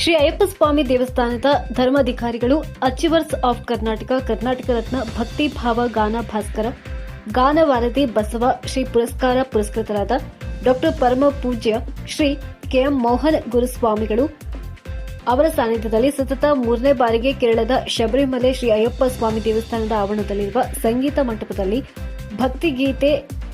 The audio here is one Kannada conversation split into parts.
ಶ್ರೀ ಅಯ್ಯಪ್ಪ ಸ್ವಾಮಿ ದೇವಸ್ಥಾನದ ಧರ್ಮಾಧಿಕಾರಿಗಳು ಅಚೀವರ್ಸ್ ಆಫ್ ಕರ್ನಾಟಕ ಕರ್ನಾಟಕ ರತ್ನ ಭಕ್ತಿ ಭಾವ ಗಾನ ಭಾಸ್ಕರ, ಗಾನ ವಾರದಿ ಬಸವ ಶ್ರೀ ಪುರಸ್ಕಾರ ಪುರಸ್ಕೃತರಾದ ಡಾಕ್ಟರ್ ಪರಮ ಪೂಜ್ಯ ಶ್ರೀ ಕೆಎಂ ಮೋಹನ್ ಗುರುಸ್ವಾಮಿಗಳು. ಅವರ ಸಾನ್ನಿಧ್ಯದಲ್ಲಿ ಸತತ ಮೂರನೇ ಬಾರಿಗೆ ಕೇರಳದ ಶಬರಿಮಲೆ ಶ್ರೀ ಅಯ್ಯಪ್ಪ ಸ್ವಾಮಿ ದೇವಸ್ಥಾನದ ಆವರಣದಲ್ಲಿರುವ ಸಂಗೀತ ಮಂಟಪದಲ್ಲಿ ಭಕ್ತಿ ಗೀತೆ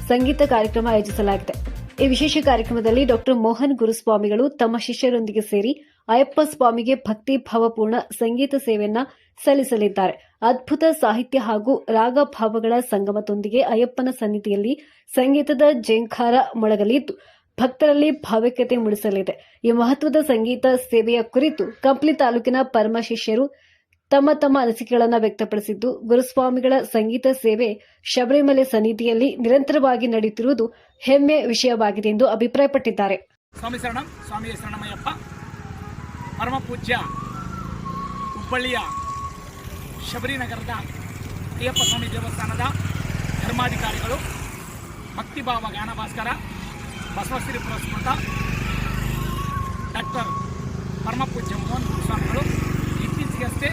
ಸಂಗೀತ ಕಾರ್ಯಕ್ರಮ ಆಯೋಜಿಸಲಾಗಿದೆ. ಈ ವಿಶೇಷ ಕಾರ್ಯಕ್ರಮದಲ್ಲಿ ಡಾಕ್ಟರ್ ಮೋಹನ್ ಗುರುಸ್ವಾಮಿಗಳು ತಮ್ಮ ಶಿಷ್ಯರೊಂದಿಗೆ ಸೇರಿ ಅಯ್ಯಪ್ಪ ಸ್ವಾಮಿಗೆ ಭಕ್ತಿ ಭಾವಪೂರ್ಣ ಸಂಗೀತ ಸೇವೆಯನ್ನ ಸಲ್ಲಿಸಲಿದ್ದಾರೆ. ಅದ್ಭುತ ಸಾಹಿತ್ಯ ಹಾಗೂ ರಾಗ ಭಾವಗಳ ಸಂಗಮದೊಂದಿಗೆ ಅಯ್ಯಪ್ಪನ ಸನ್ನಿಧಿಯಲ್ಲಿ ಸಂಗೀತದ ಜೇಂಖಾರ ಮೊಳಗಲಿದ್ದು, ಭಕ್ತರಲ್ಲಿ ಭಾವೈಕ್ಯತೆ ಮೂಡಿಸಲಿದೆ. ಈ ಮಹತ್ವದ ಸಂಗೀತ ಸೇವೆಯ ಕುರಿತು ಕಂಪ್ಲಿ ತಾಲೂಕಿನ ಪರಮ ಶಿಷ್ಯರು ತಮ್ಮ ತಮ್ಮ ಅನಿಸಿಕೆಗಳನ್ನು ವ್ಯಕ್ತಪಡಿಸಿದ್ದು, ಗುರುಸ್ವಾಮಿಗಳ ಸಂಗೀತ ಸೇವೆ ಶಬರಿಮಲೆ ಸನ್ನಿಧಿಯಲ್ಲಿ ನಿರಂತರವಾಗಿ ನಡೆಯುತ್ತಿರುವುದು ಹೆಮ್ಮೆ ವಿಷಯವಾಗಿದೆ ಎಂದು ಅಭಿಪ್ರಾಯಪಟ್ಟಿದ್ದಾರೆ. ಸ್ವಾಮಿ ಶರಣಂ ಸ್ವಾಮಿ ಶರಣಮಯ್ಯಪ್ಪ ಪರಮ ಪೂಜ್ಯ ಹುಬ್ಬಳ್ಳಿಯ ಶಬರಿನಗರದ ಅಯ್ಯಪ್ಪ ಸ್ವಾಮಿ ದೇವಸ್ಥಾನದ ಧರ್ಮಾಧಿಕಾರಿಗಳು, ಭಕ್ತಿಭಾವ ಗಾನ ಭಾಸ್ಕರ ಬಸವಶ್ರೀ ಪುರಸ್ಕೃತ ಡಾಕ್ಟರ್ ಪರಮ ಪೂಜ್ಯ ಮೋಹನ್ ಸ್ವಾಮಿಗಳು ಇತ್ತೀಚೆಗಷ್ಟೇ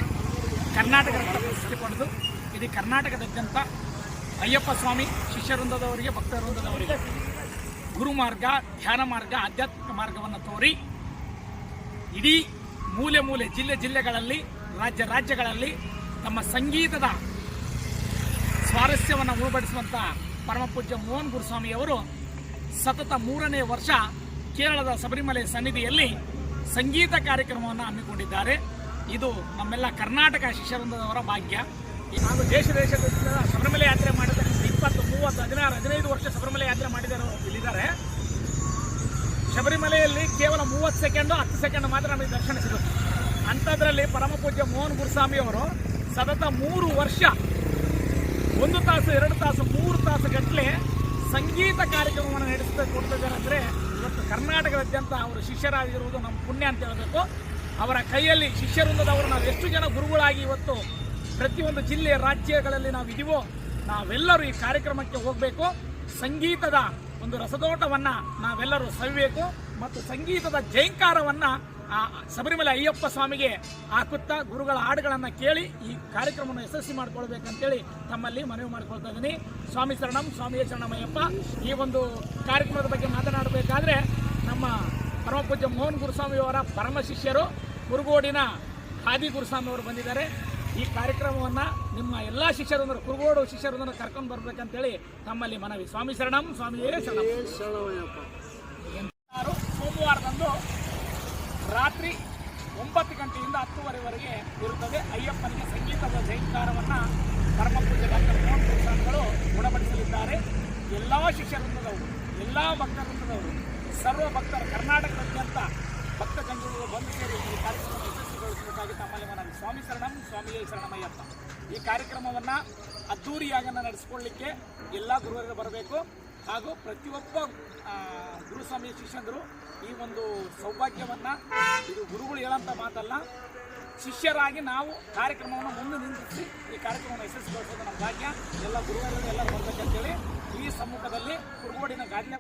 ಕರ್ನಾಟಕ ಪ್ರಶಸ್ತಿ ಪಡೆದು, ಇದು ಕರ್ನಾಟಕದಾದ್ಯಂತ ಅಯ್ಯಪ್ಪ ಸ್ವಾಮಿ ಶಿಷ್ಯವೃಂದದವರಿಗೆ, ಭಕ್ತವೃಂದದವರಿಗೆ ಗುರು ಮಾರ್ಗ ಧ್ಯಾನ ಮಾರ್ಗ, ಆಧ್ಯಾತ್ಮಿಕ ಮಾರ್ಗವನ್ನು ತೋರಿ, ಇಡೀ ಮೂಲೆ ಮೂಲೆ ಜಿಲ್ಲೆ ಜಿಲ್ಲೆಗಳಲ್ಲಿ, ರಾಜ್ಯ ರಾಜ್ಯಗಳಲ್ಲಿ ತಮ್ಮ ಸಂಗೀತದ ಸ್ವಾರಸ್ಯವನ್ನು ಉಣಬಡಿಸುವಂಥ ಪರಮಪೂಜ್ಯ ಮೋಹನ್ ಗುರುಸ್ವಾಮಿಯವರು ಸತತ ಮೂರನೇ ವರ್ಷ ಕೇರಳದ ಶಬರಿಮಲೆ ಸನ್ನಿಧಿಯಲ್ಲಿ ಸಂಗೀತ ಕಾರ್ಯಕ್ರಮವನ್ನು ಹಮ್ಮಿಕೊಂಡಿದ್ದಾರೆ. ಇದು ನಮ್ಮೆಲ್ಲ ಕರ್ನಾಟಕ ಶಿಷ್ಯವೃಂದದವರ ಭಾಗ್ಯ. ಹಾಗೂ ದೇಶ, ದೇಶದ ಶಬರಿಮಲೆ ಯಾತ್ರೆ ಮಾಡಿದ ಇಪ್ಪತ್ತು, ಮೂವತ್ತು, ಹದಿನಾರು, ಹದಿನೈದು ವರ್ಷ ಶಬರಿಮಲೆ ಯಾತ್ರೆ ಮಾಡಿದವರು ಇಲ್ಲಿದ್ದಾರೆ. ಶಬರಿಮಲೆಯಲ್ಲಿ ಕೇವಲ ಮೂವತ್ತು ಸೆಕೆಂಡು, ಹತ್ತು ಸೆಕೆಂಡ್ ಮಾತ್ರ ನಮಗೆ ದರ್ಶನ ಸಿಗುತ್ತೆ. ಅಂಥದ್ರಲ್ಲಿ ಪರಮ ಪೂಜ್ಯ ಮೋಹನ್ ಗುರುಸ್ವಾಮಿ ಅವರು ಸತತ ಮೂರು ವರ್ಷ, ಒಂದು ತಾಸು, ಎರಡು ತಾಸು, ಮೂರು ತಾಸು ಗಟ್ಟಲೆ ಸಂಗೀತ ಕಾರ್ಯಕ್ರಮವನ್ನು ನಡೆಸ್ತಾ ಕೊಡ್ತಿದ್ದಾರೆ ಅಂದರೆ ಇವತ್ತು ಕರ್ನಾಟಕದಾದ್ಯಂತ ಅವರು ಶಿಷ್ಯರಾಗಿರುವುದು ನಮ್ಮ ಪುಣ್ಯ ಅಂತ ಹೇಳಬೇಕು. ಅವರ ಕೈಯಲ್ಲಿ ಶಿಷ್ಯವೃಂದದವರು ನಾವು ಎಷ್ಟು ಜನ ಗುರುಗಳಾಗಿ ಇವತ್ತು ಪ್ರತಿಯೊಂದು ಜಿಲ್ಲೆ, ರಾಜ್ಯಗಳಲ್ಲಿ ನಾವು ಇದೀವೋ ನಾವೆಲ್ಲರೂ ಈ ಕಾರ್ಯಕ್ರಮಕ್ಕೆ ಹೋಗಬೇಕು. ಸಂಗೀತದ ಒಂದು ರಸದೋಟವನ್ನು ನಾವೆಲ್ಲರೂ ಸವಿಬೇಕು ಮತ್ತು ಸಂಗೀತದ ಜೈಂಕಾರವನ್ನು ಆ ಶಬರಿಮಲೆ ಅಯ್ಯಪ್ಪ ಸ್ವಾಮಿಗೆ ಹಾಕುತ್ತಾ ಗುರುಗಳ ಹಾಡುಗಳನ್ನು ಕೇಳಿ ಈ ಕಾರ್ಯಕ್ರಮವನ್ನು ಯಶಸ್ವಿ ಮಾಡಿಕೊಳ್ಬೇಕಂತೇಳಿ ತಮ್ಮಲ್ಲಿ ಮನವಿ ಮಾಡ್ಕೊಳ್ತಾ ಇದ್ದೀನಿ. ಸ್ವಾಮಿ ಶರಣಂ, ಸ್ವಾಮಿಯ ಶರಣಮಯ್ಯಪ್ಪ. ಈ ಒಂದು ಕಾರ್ಯಕ್ರಮದ ಬಗ್ಗೆ ಮಾತನಾಡಬೇಕಾದ್ರೆ ನಮ್ಮ ಪರಮ ಪೂಜ್ಯ ಮೋಹನ್ ಗುರುಸ್ವಾಮಿಯವರ ಪರಮ ಶಿಷ್ಯರು, ಕುರುಗೋಡಿನ ಆದಿ ಗುರುಸ್ವಾಮಿಯವರು ಬಂದಿದ್ದಾರೆ. ಈ ಕಾರ್ಯಕ್ರಮವನ್ನು ನಿಮ್ಮ ಎಲ್ಲ ಶಿಷ್ಯರೊಂದರು ಕುರುಗೋಡು ಶಿಷ್ಯರೊಂದನ್ನು ಕರ್ಕೊಂಡು ಬರ್ಬೇಕಂತೇಳಿ ತಮ್ಮಲ್ಲಿ ಮನವಿ. ಸ್ವಾಮಿ ಶರಣಂ ಸ್ವಾಮಿಯೇ ಶರಣಂ. ಯಾರು ಸೋಮವಾರದಂದು ರಾತ್ರಿ ಒಂಬತ್ತು ಗಂಟೆಯಿಂದ ಹತ್ತುವರೆವರೆಗೆ ಇರುತ್ತದೆ. ಅಯ್ಯಪ್ಪನಿಗೆ ಸಂಗೀತದ ಜೈಂಕಾರವನ್ನು ಪರಮಪೂಜೆ ಡಾಕ್ಟರ್ ಮೋಹನ್ ಗುಣಪಡಿಸಲಿದ್ದಾರೆ. ಎಲ್ಲ ಶಿಷ್ಯವೃಂದದವರು ಎಲ್ಲ ಭಕ್ತವೃಂದದವರು ಸರ್ವ ಭಕ್ತರು ಕರ್ನಾಟಕದಾದ್ಯಂತ ಭಕ್ತ ಜಂಗುಗಳು ಬಂದು ಸೇರಿ ಈ ಕಾರ್ಯಕ್ರಮವನ್ನು ಯಶಸ್ವಿಗೊಳಿಸಬೇಕಾಗಿ ತಮ್ಮಲ್ಲಿ ಮನವಿ ಸ್ವಾಮಿ ಸ್ವಾಮಿಯೇ ಶರಣಮಯ್ಯಪ್ಪ ಈ ಕಾರ್ಯಕ್ರಮವನ್ನು ಅದ್ದೂರಿಯಾಗನ್ನು ನಡೆಸಿಕೊಳ್ಳಿಕ್ಕೆ ಎಲ್ಲ ಗುರುವರಿಗೆ ಬರಬೇಕು. ಹಾಗೂ ಪ್ರತಿಯೊಬ್ಬ ಗುರುಸ್ವಾಮಿ ಶಿಷ್ಯಂದರು ಈ ಒಂದು ಸೌಭಾಗ್ಯವನ್ನು ಇದು ಗುರುಗಳು ಹೇಳಂತ ಮಾತಲ್ಲ, ಶಿಷ್ಯರಾಗಿ ನಾವು ಕಾರ್ಯಕ್ರಮವನ್ನು ಮುಂದೆ ನಿಂದಿಸಿ ಈ ಕಾರ್ಯಕ್ರಮವನ್ನು ಯಶಸ್ವಿಗೊಳಿಸೋದು ನಮ್ಮ ಭಾಗ್ಯ. ಎಲ್ಲ ಗುರುಗಳು ಎಲ್ಲ ಬರಬೇಕಂತೇಳಿ ಈ ಸಮ್ಮುಖದಲ್ಲಿ ಕುರುಗೋಡಿನ ಗಾದಿಯ